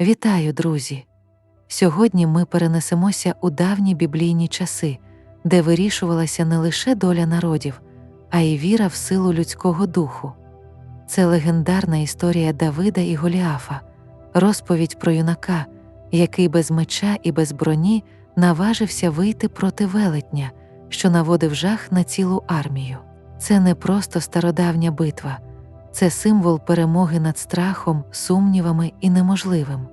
Вітаю, друзі! Сьогодні ми перенесемося у давні біблійні часи, де вирішувалася не лише доля народів, а й віра в силу людського духу. Це легендарна історія Давида і Голіафа, розповідь про юнака, який без меча і без броні наважився вийти проти велетня, що наводив жах на цілу армію. Це не просто стародавня битва, це символ перемоги над страхом, сумнівами і неможливим.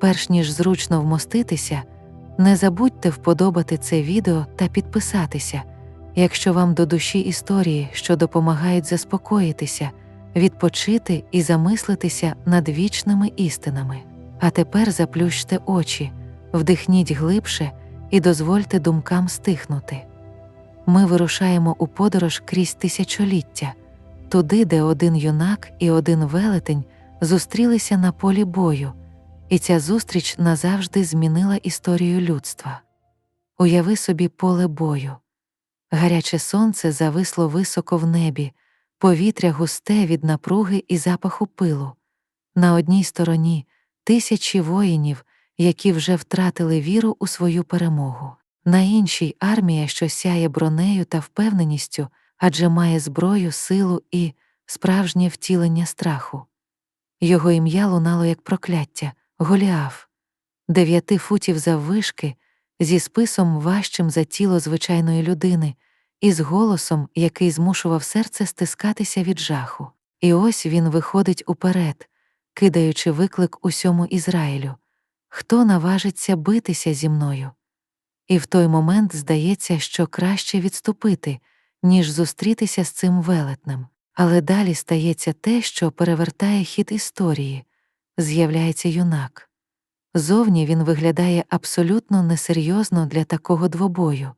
Перш ніж зручно вмоститися, не забудьте вподобати це відео та підписатися, якщо вам до душі історії, що допомагають заспокоїтися, відпочити і замислитися над вічними істинами. А тепер заплющте очі, вдихніть глибше і дозвольте думкам стихнути. Ми вирушаємо у подорож крізь тисячоліття, туди, де один юнак і один велетень зустрілися на полі бою, і ця зустріч назавжди змінила історію людства. Уяви собі поле бою. Гаряче сонце зависло високо в небі, повітря густе від напруги і запаху пилу. На одній стороні тисячі воїнів, які вже втратили віру у свою перемогу. На іншій армія, що сяє бронею та впевненістю, адже має зброю, силу і справжнє втілення страху. Його ім'я лунало як прокляття Голіаф, дев'яти футів заввишки, зі списом важчим за тіло звичайної людини, і з голосом, який змушував серце стискатися від жаху. І ось він виходить уперед, кидаючи виклик усьому Ізраїлю хто наважиться битися зі мною? І в той момент здається, що краще відступити, ніж зустрітися з цим велетнем. Але далі стається те, що перевертає хід історії з'являється юнак. Зовні він виглядає абсолютно несерйозно для такого двобою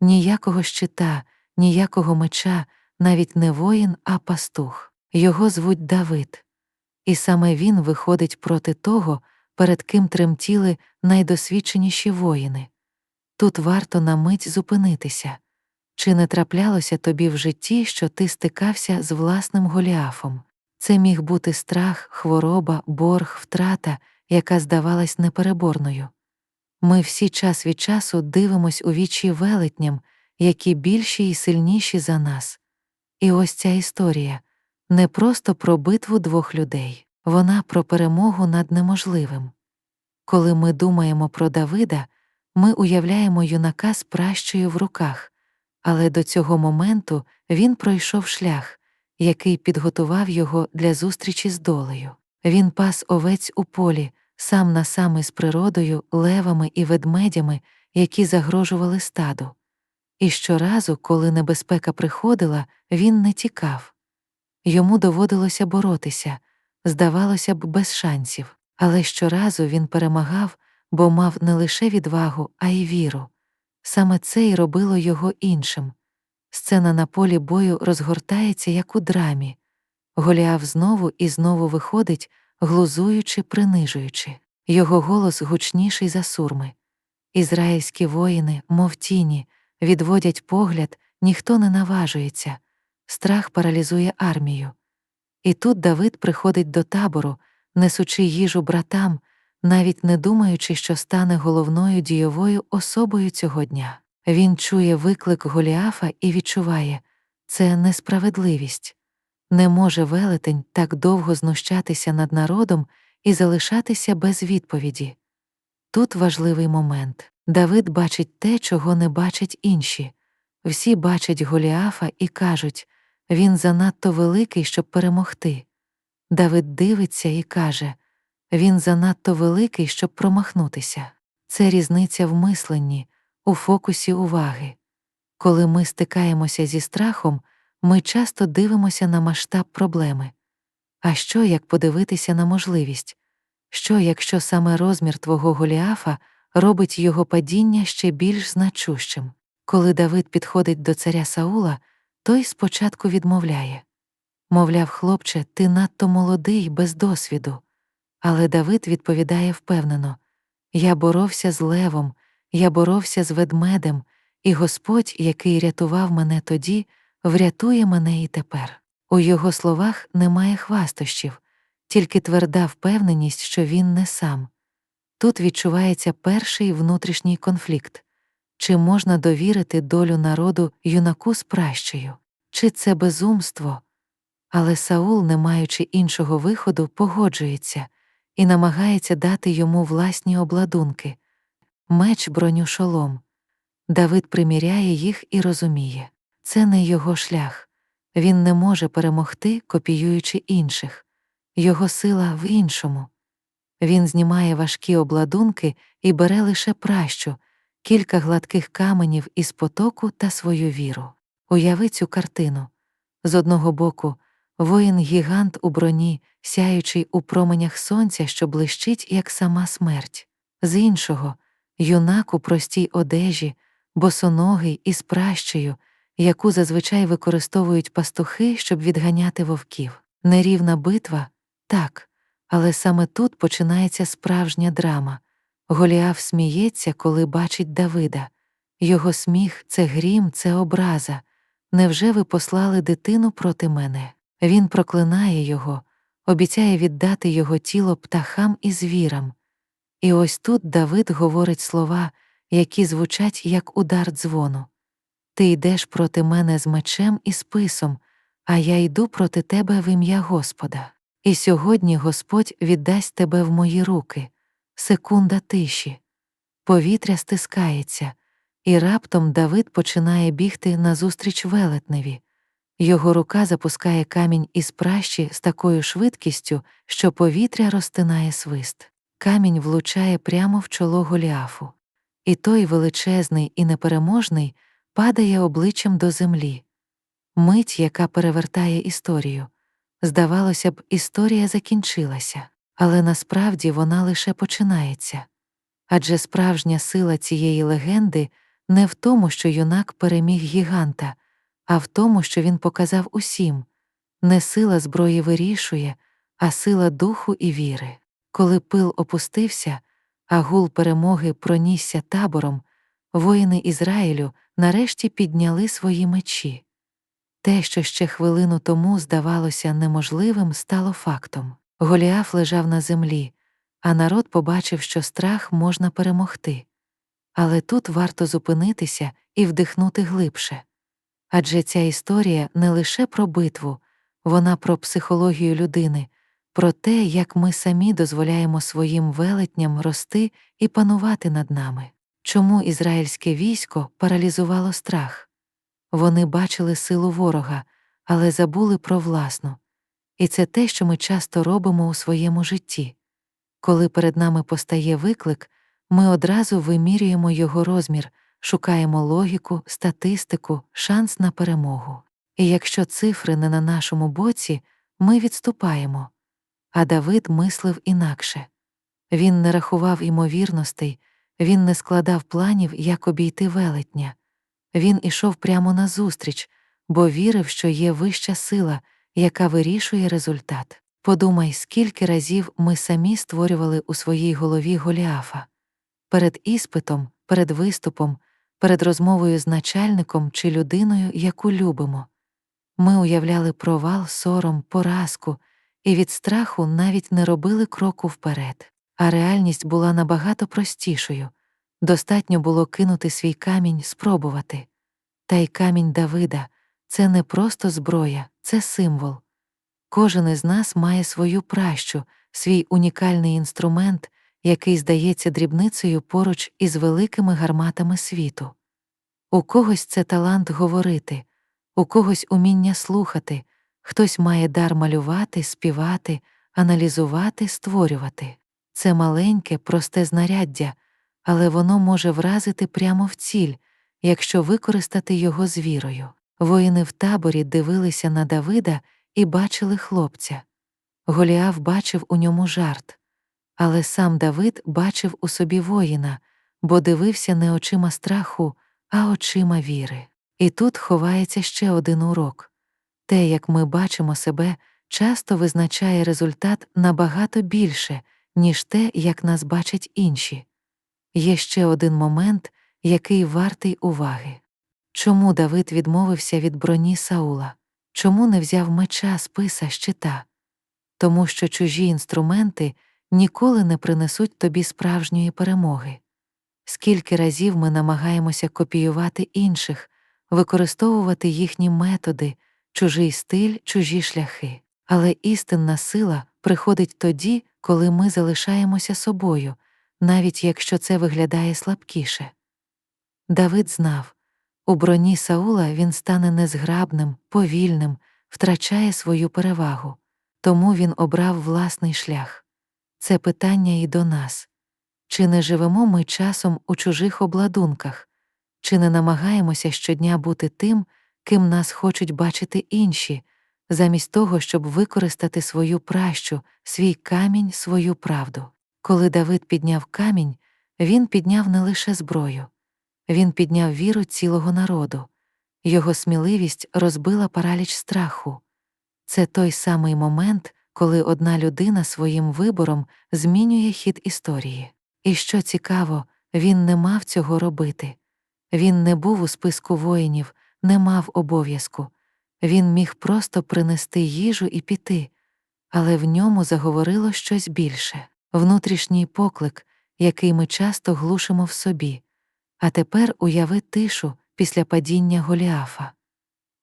ніякого щита, ніякого меча, навіть не воїн, а пастух. Його звуть Давид. І саме він виходить проти того, перед ким тремтіли найдосвідченіші воїни. Тут варто на мить зупинитися. Чи не траплялося тобі в житті, що ти стикався з власним голіафом? Це міг бути страх, хвороба, борг, втрата, яка здавалась непереборною. Ми всі час від часу дивимось у вічі велетням, які більші і сильніші за нас. І ось ця історія не просто про битву двох людей, вона про перемогу над неможливим. Коли ми думаємо про Давида, ми уявляємо юнака з пращою в руках, але до цього моменту він пройшов шлях, який підготував його для зустрічі з долею. Він пас овець у полі, сам на сам із природою, левами і ведмедями, які загрожували стаду. І щоразу, коли небезпека приходила, він не тікав. Йому доводилося боротися, здавалося б, без шансів, але щоразу він перемагав, бо мав не лише відвагу, а й віру. Саме це й робило його іншим. Сцена на полі бою розгортається, як у драмі. Голіаф знову і знову виходить, глузуючи, принижуючи. Його голос гучніший за сурми. Ізраїльські воїни, мов тіні, відводять погляд, ніхто не наважується, страх паралізує армію. І тут Давид приходить до табору, несучи їжу братам, навіть не думаючи, що стане головною дійовою особою цього дня. Він чує виклик Голіафа і відчуває це несправедливість. Не може велетень так довго знущатися над народом і залишатися без відповіді. Тут важливий момент Давид бачить те, чого не бачать інші. Всі бачать Голіафа і кажуть він занадто великий, щоб перемогти. Давид дивиться і каже він занадто великий, щоб промахнутися. Це різниця в мисленні, у фокусі уваги. Коли ми стикаємося зі страхом, ми часто дивимося на масштаб проблеми. А що як подивитися на можливість? Що, якщо саме розмір твого Голіафа робить його падіння ще більш значущим? Коли Давид підходить до царя Саула, той спочатку відмовляє мовляв, хлопче, ти надто молодий, без досвіду. Але Давид відповідає впевнено Я боровся з левом, я боровся з ведмедем, і Господь, який рятував мене тоді, врятує мене і тепер. У його словах немає хвастощів, тільки тверда впевненість, що він не сам. Тут відчувається перший внутрішній конфлікт чи можна довірити долю народу юнаку з пращею, чи це безумство. Але Саул, не маючи іншого виходу, погоджується і намагається дати йому власні обладунки меч броню шолом. Давид приміряє їх і розуміє це не його шлях. Він не може перемогти, копіюючи інших. Його сила в іншому. Він знімає важкі обладунки і бере лише пращу, кілька гладких каменів із потоку та свою віру. Уяви цю картину. З одного боку, воїн гігант у броні, сяючий у променях сонця, що блищить, як сама смерть, з іншого юнак у простій одежі, босоногий із пращею, яку зазвичай використовують пастухи, щоб відганяти вовків. Нерівна битва так, але саме тут починається справжня драма. Голіаф сміється, коли бачить Давида. Його сміх це грім, це образа. Невже ви послали дитину проти мене? Він проклинає його, обіцяє віддати його тіло птахам і звірам. І ось тут Давид говорить слова, які звучать як удар дзвону. Ти йдеш проти мене з мечем і списом, а я йду проти тебе в ім'я Господа. І сьогодні Господь віддасть тебе в мої руки. Секунда тиші. Повітря стискається, і раптом Давид починає бігти назустріч велетневі. Його рука запускає камінь із пращі з такою швидкістю, що повітря розтинає свист. Камінь влучає прямо в чоло Голіафу. І той величезний і непереможний падає обличчям до землі. Мить, яка перевертає історію. Здавалося б, історія закінчилася, але насправді вона лише починається. Адже справжня сила цієї легенди не в тому, що юнак переміг гіганта, а в тому, що він показав усім не сила зброї вирішує, а сила духу і віри. Коли пил опустився, а гул перемоги пронісся табором, воїни Ізраїлю нарешті підняли свої мечі. Те, що ще хвилину тому здавалося неможливим, стало фактом. Голіаф лежав на землі, а народ побачив, що страх можна перемогти. Але тут варто зупинитися і вдихнути глибше. Адже ця історія не лише про битву, вона про психологію людини, про те, як ми самі дозволяємо своїм велетням рости і панувати над нами. Чому ізраїльське військо паралізувало страх? Вони бачили силу ворога, але забули про власну. І це те, що ми часто робимо у своєму житті. Коли перед нами постає виклик, ми одразу вимірюємо його розмір, шукаємо логіку, статистику, шанс на перемогу. І якщо цифри не на нашому боці, ми відступаємо. А Давид мислив інакше він не рахував імовірностей, він не складав планів, як обійти велетня. Він ішов прямо назустріч, бо вірив, що є вища сила, яка вирішує результат. Подумай, скільки разів ми самі створювали у своїй голові Голіафа. Перед іспитом, перед виступом, перед розмовою з начальником чи людиною, яку любимо. Ми уявляли провал, сором, поразку, і від страху навіть не робили кроку вперед. А реальність була набагато простішою. Достатньо було кинути свій камінь, спробувати. Та й камінь Давида це не просто зброя, це символ. Кожен із нас має свою пращу, свій унікальний інструмент, який здається дрібницею поруч із великими гарматами світу. У когось це талант говорити, у когось уміння слухати, хтось має дар малювати, співати, аналізувати, створювати. Це маленьке, просте знаряддя, але воно може вразити прямо в ціль, якщо використати його з вірою. Воїни в таборі дивилися на Давида і бачили хлопця. Голіаф бачив у ньому жарт, але сам Давид бачив у собі воїна, бо дивився не очима страху, а очима віри. І тут ховається ще один урок те, як ми бачимо себе, часто визначає результат набагато більше, ніж те, як нас бачать інші. Є ще один момент, який вартий уваги. Чому Давид відмовився від броні Саула? Чому не взяв меча, списа, щита? тому що чужі інструменти ніколи не принесуть тобі справжньої перемоги. Скільки разів ми намагаємося копіювати інших, використовувати їхні методи, чужий стиль, чужі шляхи. Але істинна сила приходить тоді, коли ми залишаємося собою, навіть якщо це виглядає слабкіше. Давид знав у броні Саула він стане незграбним, повільним, втрачає свою перевагу, тому він обрав власний шлях. Це питання і до нас чи не живемо ми часом у чужих обладунках, чи не намагаємося щодня бути тим, ким нас хочуть бачити інші, замість того, щоб використати свою пращу, свій камінь, свою правду. Коли Давид підняв камінь, він підняв не лише зброю, він підняв віру цілого народу, його сміливість розбила параліч страху. Це той самий момент, коли одна людина своїм вибором змінює хід історії. І що цікаво, він не мав цього робити. Він не був у списку воїнів, не мав обов'язку. Він міг просто принести їжу і піти, але в ньому заговорило щось більше внутрішній поклик, який ми часто глушимо в собі. А тепер уяви тишу після падіння Голіафа.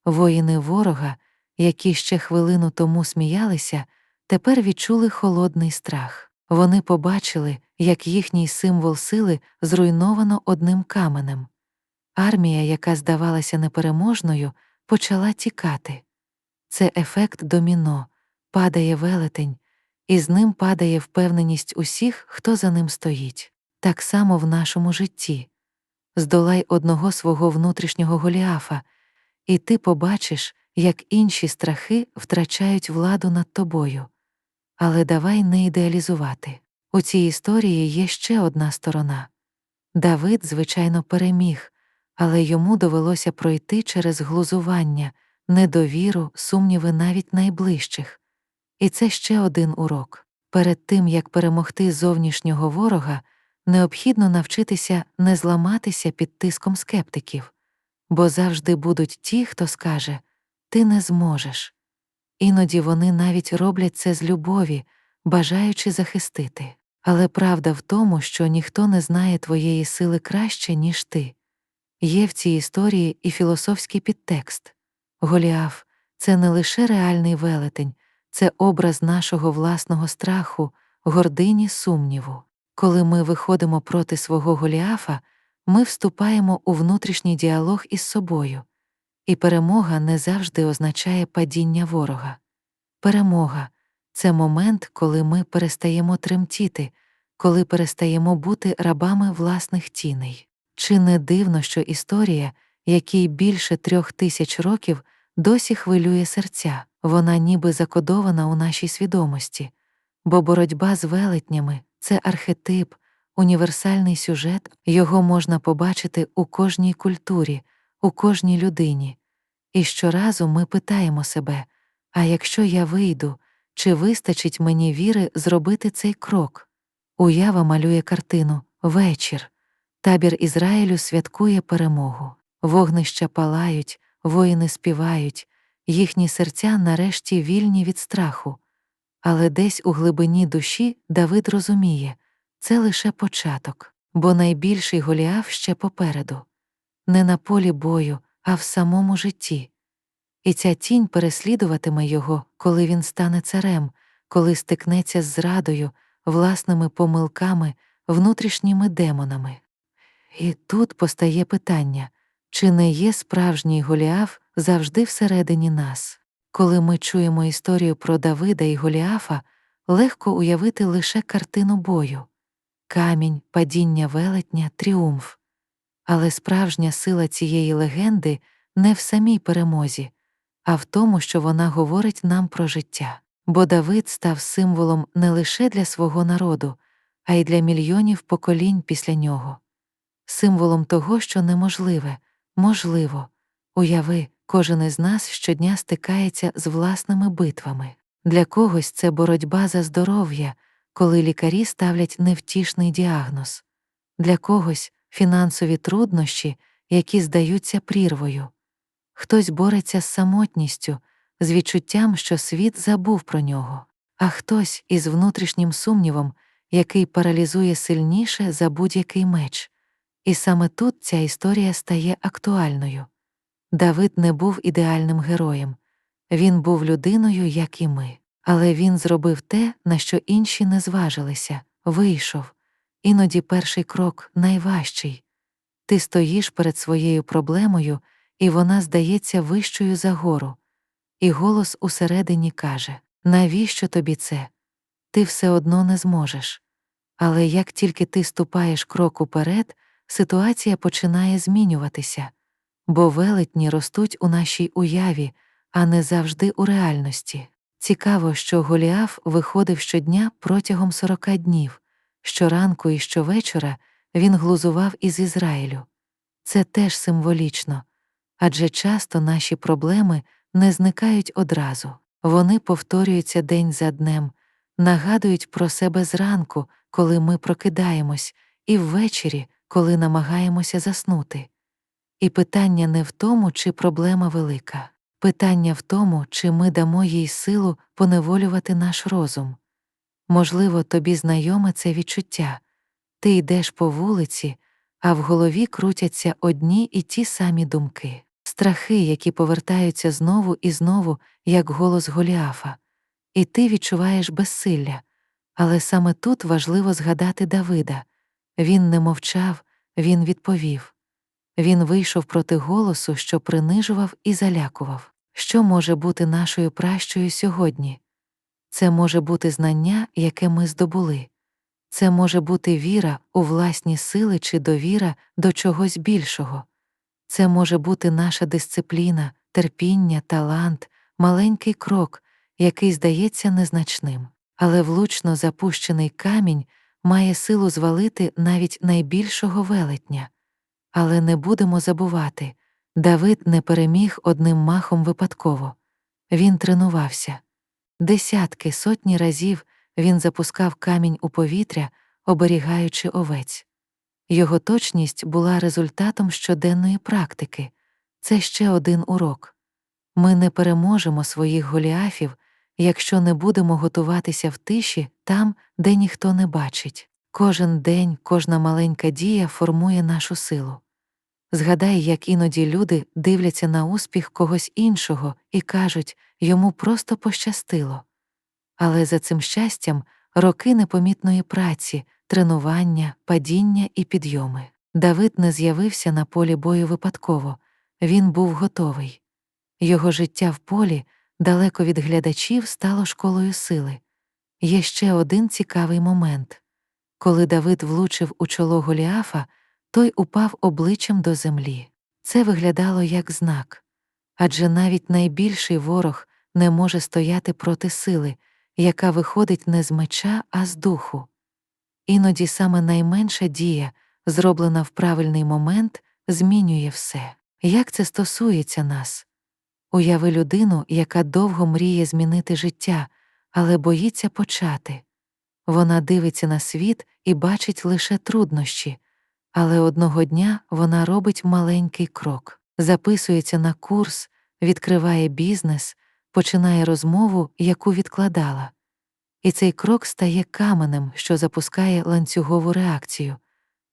Воїни ворога, які ще хвилину тому сміялися, тепер відчули холодний страх. Вони побачили, як їхній символ сили зруйновано одним каменем. Армія, яка здавалася непереможною, почала тікати. Це ефект доміно, падає велетень, і з ним падає впевненість усіх, хто за ним стоїть. Так само в нашому житті. Здолай одного свого внутрішнього голіафа, і ти побачиш, як інші страхи втрачають владу над тобою. Але давай не ідеалізувати. У цій історії є ще одна сторона. Давид, звичайно, переміг, але йому довелося пройти через глузування, недовіру, сумніви навіть найближчих. І це ще один урок. Перед тим, як перемогти зовнішнього ворога, необхідно навчитися не зламатися під тиском скептиків, бо завжди будуть ті, хто скаже Ти не зможеш. Іноді вони навіть роблять це з любові, бажаючи захистити. Але правда в тому, що ніхто не знає твоєї сили краще, ніж ти. Є в цій історії і філософський підтекст. Голіаф це не лише реальний велетень, це образ нашого власного страху, гордині сумніву. Коли ми виходимо проти свого Голіафа, ми вступаємо у внутрішній діалог із собою, і перемога не завжди означає падіння ворога. Перемога це момент, коли ми перестаємо тремтіти, коли перестаємо бути рабами власних тіней. Чи не дивно, що історія, якій більше трьох тисяч років, досі хвилює серця, вона ніби закодована у нашій свідомості, бо боротьба з велетнями це архетип, універсальний сюжет, його можна побачити у кожній культурі, у кожній людині. І щоразу ми питаємо себе а якщо я вийду, чи вистачить мені віри зробити цей крок? Уява малює картину вечір. Табір Ізраїлю святкує перемогу. Вогнища палають, воїни співають, їхні серця нарешті вільні від страху. Але десь у глибині душі Давид розуміє це лише початок, бо найбільший Голіаф ще попереду, не на полі бою, а в самому житті. І ця тінь переслідуватиме його, коли він стане царем, коли стикнеться з зрадою, власними помилками, внутрішніми демонами. І тут постає питання чи не є справжній Голіаф завжди всередині нас? Коли ми чуємо історію про Давида і Голіафа, легко уявити лише картину бою камінь, падіння велетня, тріумф. Але справжня сила цієї легенди не в самій перемозі, а в тому, що вона говорить нам про життя. Бо Давид став символом не лише для свого народу, а й для мільйонів поколінь після нього, символом того, що неможливе, можливо. Уяви, кожен із нас щодня стикається з власними битвами. Для когось це боротьба за здоров'я, коли лікарі ставлять невтішний діагноз, для когось фінансові труднощі, які здаються прірвою. Хтось бореться з самотністю, з відчуттям, що світ забув про нього. а хтось із внутрішнім сумнівом, який паралізує сильніше за будь-який меч. І саме тут ця історія стає актуальною. Давид не був ідеальним героєм, він був людиною, як і ми, але він зробив те, на що інші не зважилися, вийшов. Іноді перший крок найважчий. Ти стоїш перед своєю проблемою, і вона здається вищою за гору. І голос усередині каже: навіщо тобі це? Ти все одно не зможеш. Але як тільки ти ступаєш крок уперед, ситуація починає змінюватися, бо велетні ростуть у нашій уяві, а не завжди у реальності. Цікаво, що Голіаф виходив щодня протягом сорока днів, щоранку і щовечора він глузував із Ізраїлю. Це теж символічно, адже часто наші проблеми не зникають одразу, вони повторюються день за днем, нагадують про себе зранку, коли ми прокидаємось, і ввечері, коли намагаємося заснути. І питання не в тому, чи проблема велика, питання в тому, чи ми дамо їй силу поневолювати наш розум. Можливо, тобі знайоме це відчуття ти йдеш по вулиці, а в голові крутяться одні і ті самі думки, страхи, які повертаються знову і знову, як голос Голіафа, і ти відчуваєш безсилля. Але саме тут важливо згадати Давида він не мовчав, він відповів. Він вийшов проти голосу, що принижував і залякував. Що може бути нашою пращою сьогодні? Це може бути знання, яке ми здобули. Це може бути віра у власні сили чи довіра до чогось більшого. Це може бути наша дисципліна, терпіння, талант, маленький крок, який здається незначним, але влучно запущений камінь має силу звалити навіть найбільшого велетня. Але не будемо забувати Давид не переміг одним махом випадково. Він тренувався. Десятки, сотні разів він запускав камінь у повітря, оберігаючи овець. Його точність була результатом щоденної практики це ще один урок. Ми не переможемо своїх голіафів, якщо не будемо готуватися в тиші там, де ніхто не бачить. Кожен день, кожна маленька дія формує нашу силу. Згадай, як іноді люди дивляться на успіх когось іншого і кажуть йому просто пощастило. Але за цим щастям роки непомітної праці, тренування, падіння і підйоми. Давид не з'явився на полі бою випадково, він був готовий. Його життя в полі, далеко від глядачів, стало школою сили. Є ще один цікавий момент коли Давид влучив у чоло Голіафа, той упав обличчям до землі. Це виглядало як знак. Адже навіть найбільший ворог не може стояти проти сили, яка виходить не з меча, а з духу. Іноді саме найменша дія, зроблена в правильний момент, змінює все. Як це стосується нас? Уяви людину, яка довго мріє змінити життя, але боїться почати. Вона дивиться на світ і бачить лише труднощі, але одного дня вона робить маленький крок, записується на курс, відкриває бізнес, починає розмову, яку відкладала. І цей крок стає каменем, що запускає ланцюгову реакцію.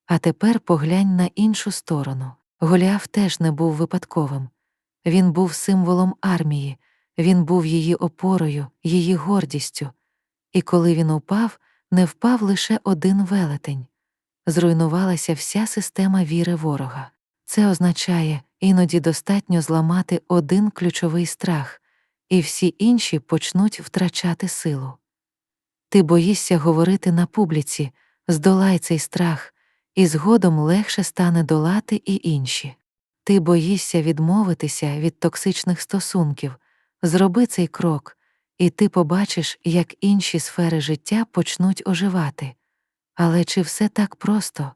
А тепер поглянь на іншу сторону. Голіаф теж не був випадковим. Він був символом армії, він був її опорою, її гордістю. І коли він упав, не впав лише один велетень. Зруйнувалася вся система віри ворога. Це означає, іноді достатньо зламати один ключовий страх, і всі інші почнуть втрачати силу. Ти боїшся говорити на публіці, здолай цей страх, і згодом легше стане долати і інші. Ти боїшся відмовитися від токсичних стосунків, зроби цей крок, і ти побачиш, як інші сфери життя почнуть оживати. Але чи все так просто?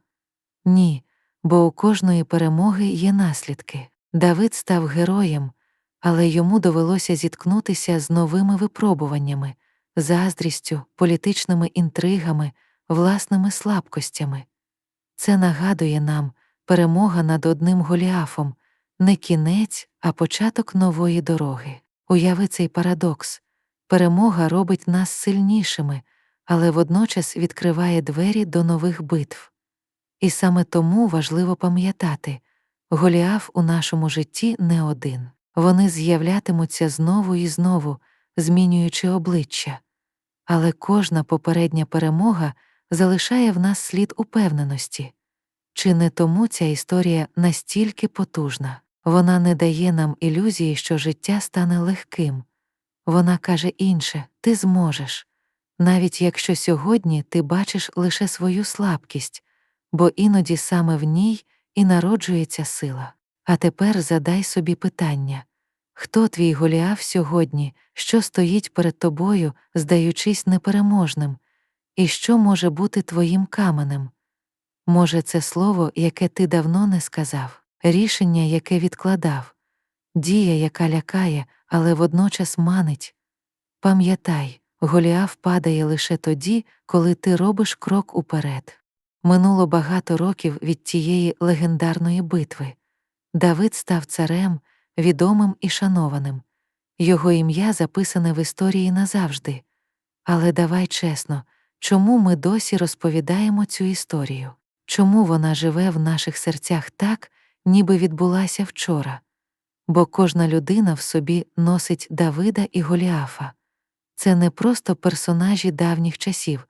Ні, бо у кожної перемоги є наслідки. Давид став героєм, але йому довелося зіткнутися з новими випробуваннями, заздрістю, політичними інтригами, власними слабкостями. Це нагадує нам перемога над одним Голіафом, не кінець, а початок нової дороги. Уяви цей парадокс. перемога робить нас сильнішими, але водночас відкриває двері до нових битв. І саме тому важливо пам'ятати Голіаф у нашому житті не один. Вони з'являтимуться знову і знову, змінюючи обличчя. Але кожна попередня перемога залишає в нас слід упевненості. Чи не тому ця історія настільки потужна? Вона не дає нам ілюзії, що життя стане легким. Вона каже інше ти зможеш, навіть якщо сьогодні ти бачиш лише свою слабкість, бо іноді саме в ній і народжується сила. А тепер задай собі питання хто твій Голіаф сьогодні, що стоїть перед тобою, здаючись непереможним, і що може бути твоїм каменем? Може, це слово, яке ти давно не сказав, рішення, яке відкладав, дія, яка лякає, але водночас манить. Пам'ятай, Голіаф падає лише тоді, коли ти робиш крок уперед. Минуло багато років від тієї легендарної битви. Давид став царем, відомим і шанованим. Його ім'я записане в історії назавжди. Але давай чесно, чому ми досі розповідаємо цю історію? Чому вона живе в наших серцях так, ніби відбулася вчора? Бо кожна людина в собі носить Давида і Голіафа. Це не просто персонажі давніх часів,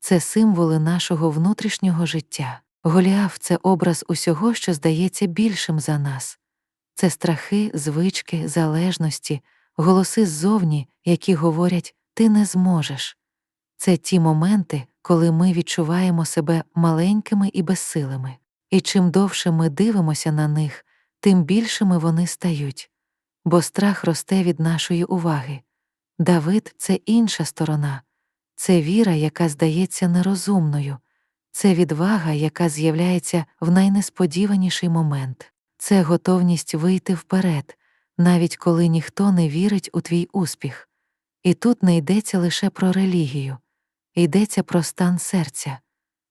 це символи нашого внутрішнього життя. Голіаф це образ усього, що здається більшим за нас. Це страхи, звички, залежності, голоси ззовні, які говорять ти не зможеш. Це ті моменти, коли ми відчуваємо себе маленькими і безсилими. І чим довше ми дивимося на них, тим більшими вони стають. Бо страх росте від нашої уваги. Давид це інша сторона, це віра, яка здається нерозумною, це відвага, яка з'являється в найнесподіваніший момент, це готовність вийти вперед, навіть коли ніхто не вірить у твій успіх. І тут не йдеться лише про релігію, йдеться про стан серця,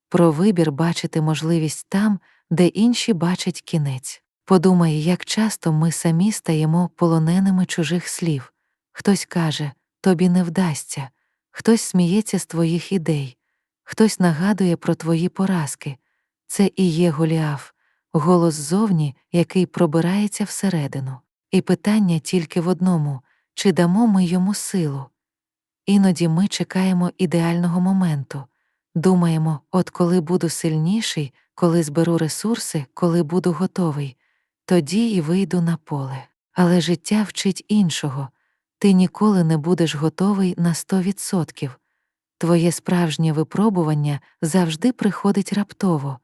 про вибір бачити можливість там, де інші бачать кінець. Подумай, як часто ми самі стаємо полоненими чужих слів. Хтось каже тобі не вдасться, хтось сміється з твоїх ідей, хтось нагадує про твої поразки. Це і є Голіаф, голос ззовні, який пробирається всередину. І питання тільки в одному чи дамо ми йому силу. Іноді ми чекаємо ідеального моменту, думаємо, от коли буду сильніший, коли зберу ресурси, коли буду готовий, тоді і вийду на поле. Але життя вчить іншого ти ніколи не будеш готовий на 100%. Твоє справжнє випробування завжди приходить раптово,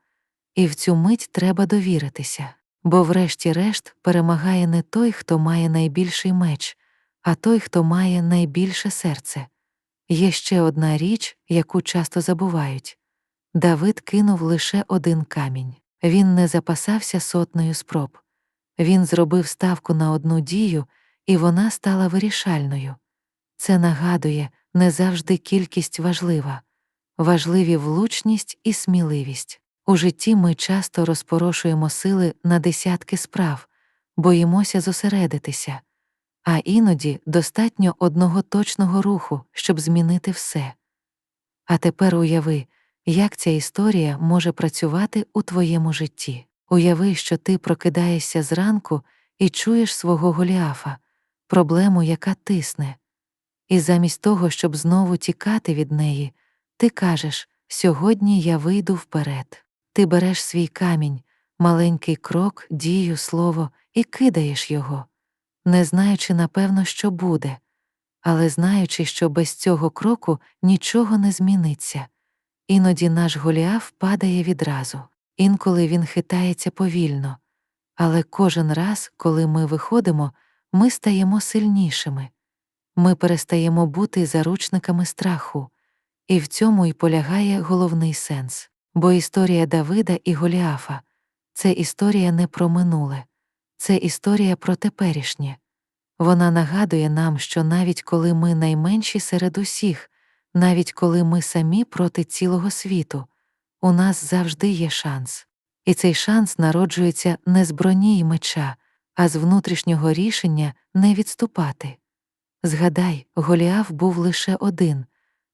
і в цю мить треба довіритися, бо, врешті-решт, перемагає не той, хто має найбільший меч, а той, хто має найбільше серце. Є ще одна річ, яку часто забувають Давид кинув лише один камінь. Він не запасався сотнею спроб. Він зробив ставку на одну дію і вона стала вирішальною. Це нагадує, не завжди кількість важлива, важливі влучність і сміливість. У житті ми часто розпорошуємо сили на десятки справ, боїмося зосередитися, а іноді достатньо одного точного руху, щоб змінити все. А тепер уяви, як ця історія може працювати у твоєму житті. Уяви, що ти прокидаєшся зранку і чуєш свого Голіафа, проблему, яка тисне. І замість того, щоб знову тікати від неї, ти кажеш сьогодні я вийду вперед. Ти береш свій камінь, маленький крок, дію, слово і кидаєш його, не знаючи, напевно, що буде, але знаючи, що без цього кроку нічого не зміниться. Іноді наш Голіаф падає відразу, інколи він хитається повільно, але кожен раз, коли ми виходимо, ми стаємо сильнішими, ми перестаємо бути заручниками страху, і в цьому й полягає головний сенс. Бо історія Давида і Голіафа це історія не про минуле, це історія про теперішнє. Вона нагадує нам, що навіть коли ми найменші серед усіх, навіть коли ми самі проти цілого світу, у нас завжди є шанс. І цей шанс народжується не з броні й меча, а з внутрішнього рішення не відступати, Згадай, Голіаф був лише один,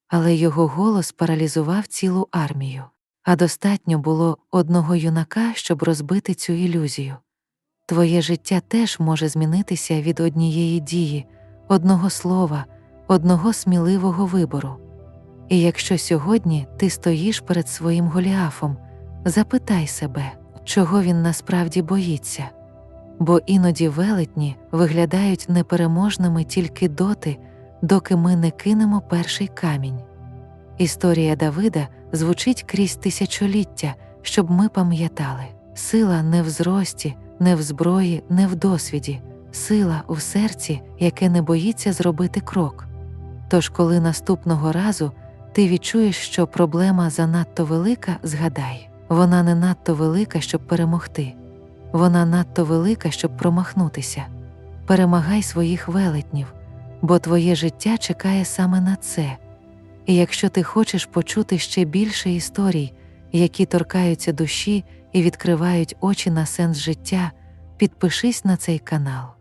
але його голос паралізував цілу армію. А достатньо було одного юнака, щоб розбити цю ілюзію. Твоє життя теж може змінитися від однієї дії, одного слова, одного сміливого вибору. І якщо сьогодні ти стоїш перед своїм Голіафом, запитай себе, чого він насправді боїться, бо іноді велетні виглядають непереможними тільки доти, доки ми не кинемо перший камінь. Історія Давида звучить крізь тисячоліття, щоб ми пам'ятали сила не в зрості, не в зброї, не в досвіді, сила в серці, яке не боїться зробити крок. Тож, коли наступного разу ти відчуєш, що проблема занадто велика, згадай, вона не надто велика, щоб перемогти, вона надто велика, щоб промахнутися. Перемагай своїх велетнів, бо твоє життя чекає саме на це. І якщо ти хочеш почути ще більше історій, які торкаються душі і відкривають очі на сенс життя, підпишись на цей канал.